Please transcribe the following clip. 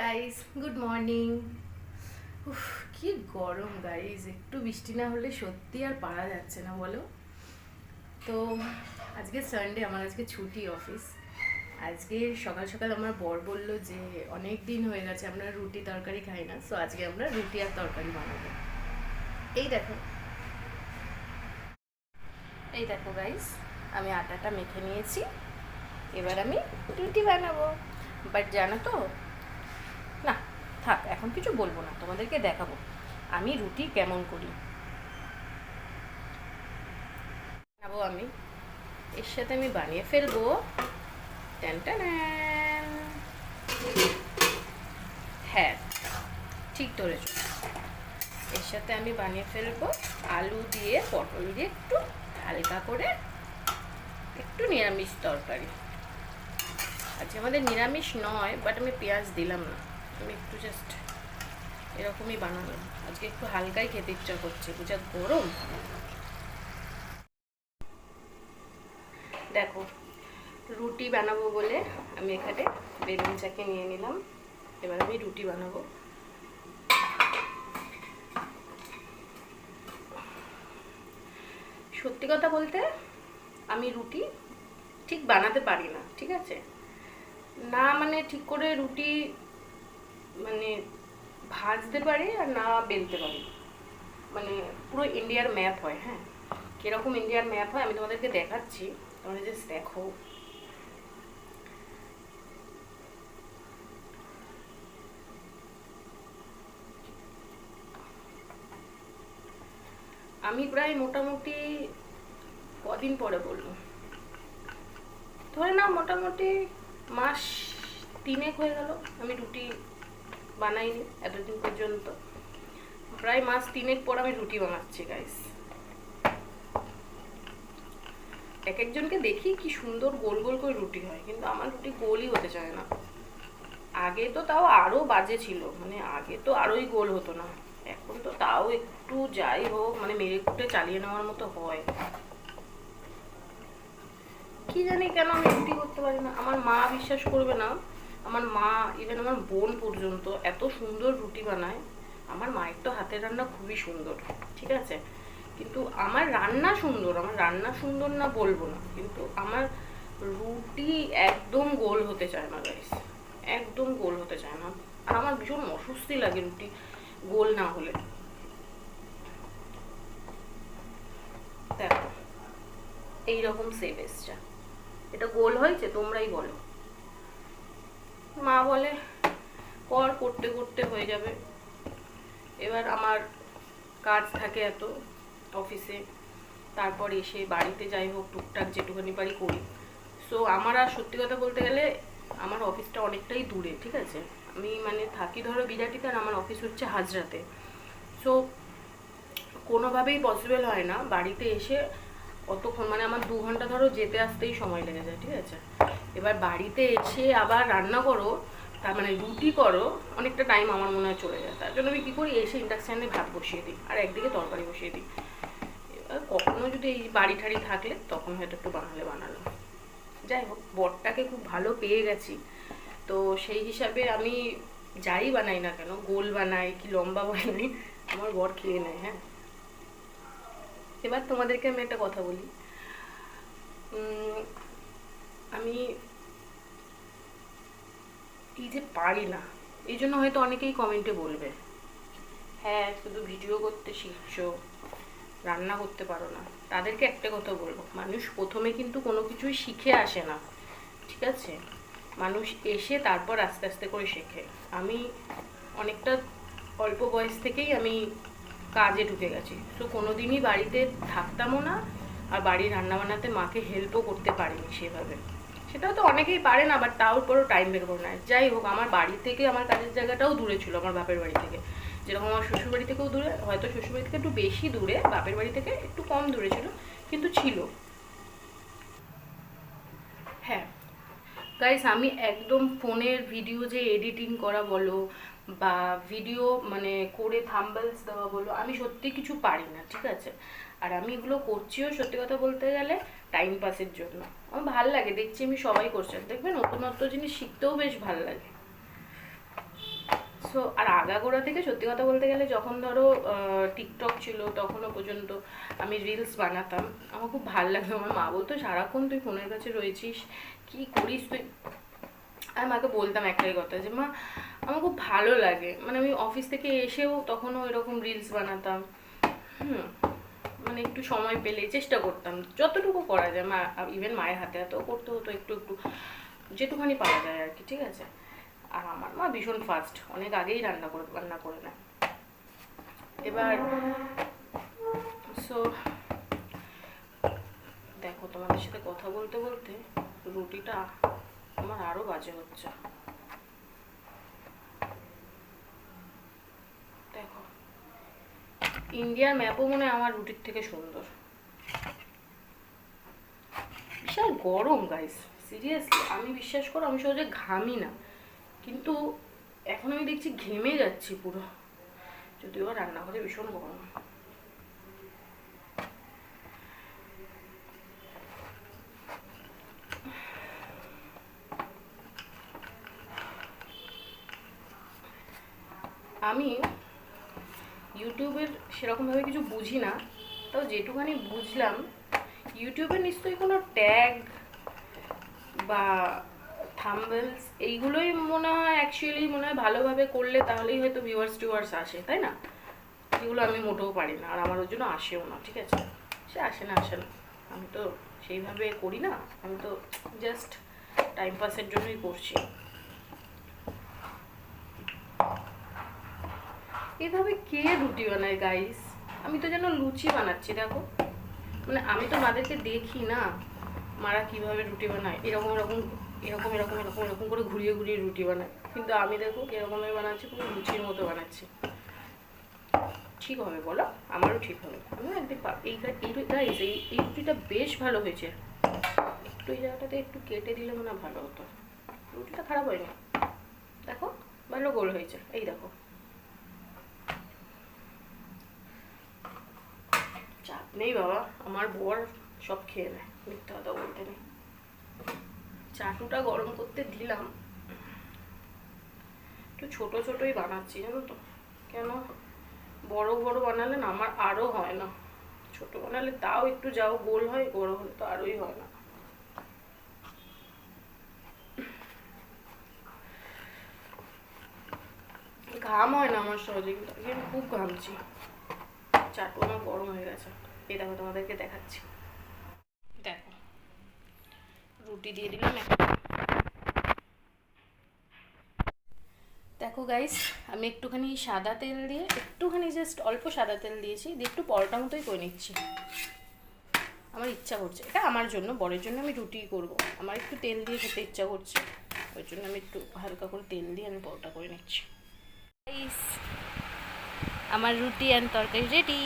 Guys good morning কি গরম guys একটু বৃষ্টি না হলে সত্যি আর পারা যাচ্ছে না, বলো? তো আজকে সানডে আমার আজকে ছুটি অফিস আজকে সকাল সকাল আমার বর বলল যে, অনেক দিন হয়ে গেছে, আমরা রুটি তরকারি খাই না সো আজকে আমরা রুটি আর তরকারি বানাবো। এই দেখো। এই দেখো গাইস আমি আটাটা মেখে নিয়েছি। এবার আমি রুটি বানাবো। বাট জানো তো থাক, এখন কিছু বলব না, তোমাদেরকে দেখাবো। আমি রুটি কেমন করি? বানাবো আমি। এর সাথে আমি বানিয়ে ফেলব। হ্যাঁ ঠিক ধরেছ। এর সাথে আমি বানিয়ে ফেলব আলু দিয়ে, পটল দিয়ে একটু হালকা করে একটু নিরামিষ তরকারি। আজকে আমাদের নিরামিষ নয় বাট আমি পেঁয়াজ দিলাম না। আমি একটু জাস্ট এরকমই বানালাম। আজকে একটু হালকাই খেতে ইচ্ছা করছে বুঝা গরম। দেখো, রুটি বানাবো বলে আমি এখানে বেগুন চাকে নিয়ে নিলাম। এবার আমি রুটি বানাবো। সত্যি কথা বলতে আমি রুটি ঠিক বানাতে পারি না, ঠিক আছে? না মানে ঠিক করে রুটি ভাজতে পারি আর না বেলতে পারি। মানে পুরো ইন্ডিয়ার ম্যাপ হয় হ্যাঁ? কীরকম ইন্ডিয়ার ম্যাপ হয়, আমি তোমাদেরকে দেখাচ্ছি। তোমরা জাস্ট দেখো। আমি প্রায় মোটামুটি কদিন পরে বলব। ধরে না মোটামুটি মাস তিনেক হয়ে গেল, আমি রুটি বানাইনি, এতদিন পর্যন্ত। প্রায় মাস তিনেক পর আমি রুটি বানাচ্ছি গাইস এক একজনকে দেখি কি সুন্দর গোল গোল করে রুটি হয়, কিন্তু আমার রুটি গোলই হতে চায় না। আগে তো তাও আরও বাজে ছিল মানে আগে তো আরোই গোল হতো না। এখন তো তাও একটু যাই হোক মানে মেরে কুটে চালিয়ে নেওয়ার মতো হয়। কি জানি কেন আমি রুটি করতে পারি না। আমার মা বিশ্বাস করবে না আমার মা ইভেন আমার বোন পর্যন্ত এত সুন্দর রুটি বানায়। আমার মায়ের তো হাতের রান্না খুবই সুন্দর, ঠিক আছে? কিন্তু আমার রান্না সুন্দর, আমার রান্না সুন্দর না বলব না, কিন্তু আমার রুটি একদম গোল হতে চায় না গাইস একদম গোল হতে চায় না। আর আমার ভীষণ অস্বস্তি লাগে রুটি গোল না হলে। দেখো, এইরকম সেভ এসছে। এটা গোল হয়েছে, তোমরাই বলো। মা বলে, কর, করতে করতে হয়ে যাবে। এবার আমার কাজ থাকে এত অফিসে। তারপর এসে বাড়িতে যাই হোক, টুকটাক যেটুখানি পারি করি। সো আমার আর সত্যি কথা বলতে গেলে আমার অফিসটা অনেকটাই দূরে, ঠিক আছে? আমি মানে থাকি ধরো বিরাটিতে আর আমার অফিস হচ্ছে হাজরাতে। সো কোনোভাবেই পসিবল হয় না বাড়িতে এসে অতক্ষণ মানে আমার দু ঘণ্টা ধরো যেতে আসতেই সময় লেগে যায়, ঠিক আছে? এবার বাড়িতে এসে আবার রান্না করো, তার মানে রুটি করো, অনেকটা টাইম আমার মনে হয় চলে যায়। তার জন্য আমি কী করি, এসে ইন্ডাকশানে ভাত বসিয়ে দিই, আর একদিকে তরকারি বসিয়ে দিই। এবার কখনো যদি এই বাড়ি ঠাড়ি থাকলে, তখন হয়তো একটু বানালে বানালো যাই হোক, বরটাকে খুব ভালো পেয়ে গেছি। তো সেই হিসাবে আমি যাই বানাই না কেন, গোল বানাই কি লম্বা বানাই, আমার বর খেয়ে নেয় হ্যাঁ। এবার তোমাদেরকে আমি একটা কথা বলি। আমি কি যে পারি না, এই জন্য হয়তো অনেকেই কমেন্টে বলবে। হ্যাঁ শুধু ভিডিও করতে শিখছো, রান্না করতে পারো না। তাদেরকে একটা কথা বলব, মানুষ প্রথমে কিন্তু কোনো কিছুই শিখে আসে না, ঠিক আছে? মানুষ এসে তারপর আস্তে আস্তে করে শেখে। আমি অনেকটা অল্প বয়স থেকেই আমি কাজে ঢুকে গেছি। তো কোনো দিনই বাড়িতে থাকতামও না, আর বাড়ির রান্না বান্নাতে মাকে হেল্পও করতে পারিনি সেভাবে। সেটাও তো অনেকেই পারে না বাট তাও পরও টাইম বের করে নেয় যাই হোক, আমার বাড়ি থেকে আমার কাজের জায়গাটাও দূরে ছিল, আমার বাপের বাড়ি থেকে। যেরকম আমার শ্বশুরবাড়ি থেকেও দূরে, হয়তো শ্বশুরবাড়ি থেকে একটু বেশি দূরে, বাপের বাড়ি থেকে একটু কম দূরে ছিল, কিন্তু ছিল। হ্যাঁ। গাইস আমি একদম ফোনের ভিডিও যে এডিটিং করা বলো, বা ভিডিও মানে করে থাম্বেলস দেওয়া বলো, আমি সত্যি কিছু পারি না, ঠিক আছে? আর আমি এগুলো করছিও সত্যি কথা বলতে গেলে টাইম পাসের জন্য। আমার ভালো লাগে, দেখছি আমি সবাই করছে। দেখবে নতুন নতুন জিনিস শিখতেও বেশ ভালো লাগে। সো আর আগাগোড়া থেকে সত্যি কথা বলতে গেলে যখন ধরো টিকটক ছিল তখনও পর্যন্ত আমি রিলস বানাতাম। আমার খুব ভালো লাগতো। আমার মা বলতো, সারাক্ষণ তুই ফোনের কাছে রয়েছিস, কি করিস তুই? আমি মাকে বলতাম একটাই কথা যে, মা, আমার খুব ভালো লাগে। মানে আমি অফিস থেকে এসেও তখনও এরকম রিলস বানাতাম। হুম। মানে একটু সময় পেলে চেষ্টা করতাম। যতটুকু করা যায়, মা ইভেন মায়ের হাতে হাতেও করতে হতো একটু একটু যেটুখানি পাওয়া যায় আর কি, ঠিক আছে? আর আমার মা ভীষণ ফাস্ট অনেক আগেই রান্না করে রান্না করে নেয়। এবার সো দেখো তোমাদের সাথে কথা বলতে বলতে রুটিটা আমার আরও বাজে হচ্ছে দেখো ইন্ডিয়ার ম্যাপও মনে হয় আমার রুটির থেকে সুন্দর। বিশাল গরম গাইস সিরিয়াসলি আমি বিশ্বাস করো, আমি সহজে ঘামি না। কিন্তু এখন আমি দেখছি ঘেমে যাচ্ছি পুরো। যদিও রান্নাঘরে ভীষণ গরম। আমি ইউটিউবের সেরকমভাবে কিছু বুঝি না তাও যেটুখানি বুঝলাম, ইউটিউবে নিশ্চয়ই কোনো ট্যাগ বা থাম্বেলস এইগুলোই মনে হয় অ্যাকচুয়ালি মনে হয় ভালোভাবে করলে তাহলেই হয়তো ভিউয়ার্স টিউয়ার্স আসে, তাই না? এগুলো আমি মোটেও পারি না, আর আমার ওর জন্য আসেও না, ঠিক আছে? সে আসে না আসে না। আমি তো সেইভাবে করি না, আমি তো জাস্ট টাইম পাসের জন্যই করছি। এভাবে কে রুটি বানায় গাইস আমি তো যেন লুচি বানাচ্ছি, দেখো। মানে আমি তো মাদেরকে দেখি না, মারা কীভাবে রুটি বানায়। এরকম এরকম এরকম এরকম এরকম এরকম করে ঘুরিয়ে ঘুরিয়ে রুটি বানায়। কিন্তু আমি দেখো কিরকমের বানাচ্ছি, পুরো লুচির মতো বানাচ্ছি। ঠিক হবে, বলো? আমারও ঠিক হবে। আমি একদিন এই গাইস এই এই রুটিটা বেশ ভালো হয়েছে। একটু এই জায়গাটাতে একটু কেটে দিলে মনে ভালো হতো। রুটিটা খারাপ হয়নি। দেখো, ভালো গোল হয়েছে। এই দেখো। নেই বাবা আমার বর সব খেয়ে নেয়। মিথ্যা কথা বলতে নেই। চাটুটা গরম করতে দিলাম। একটু ছোট ছোটই বানাচ্ছি, জানো তো। কেন? বড় বড় বানালে না আমার আরও হয় না। ছোট বানালে তাও একটু যাও, গোল হয়, বড় হলে তো আরোই হয় না। ঘাম হয় না আমার সহজে, কিন্তু খুব ঘামছি। চাটু আমার গরম হয়ে গেছে। এই দেখো তোমাদেরকে দেখাচ্ছি। দেখো। রুটি দিয়ে দিলাম দেখো গাইস আমি একটুখানি সাদা তেল দিয়ে, একটুখানি জাস্ট অল্প সাদা তেল দিয়েছি, দিয়ে একটু পরোটা মতোই করে নিচ্ছি। আমার ইচ্ছা করছে। এটা আমার জন্য, বরের জন্য আমি রুটি করব। আমার একটু তেল দিয়ে খেতে ইচ্ছা করছে। ওই জন্য আমি একটু হালকা করে তেল দিয়ে আমি পরোটা করে নিচ্ছি। আমার রুটি অ্যান্ড তরকারি রেডি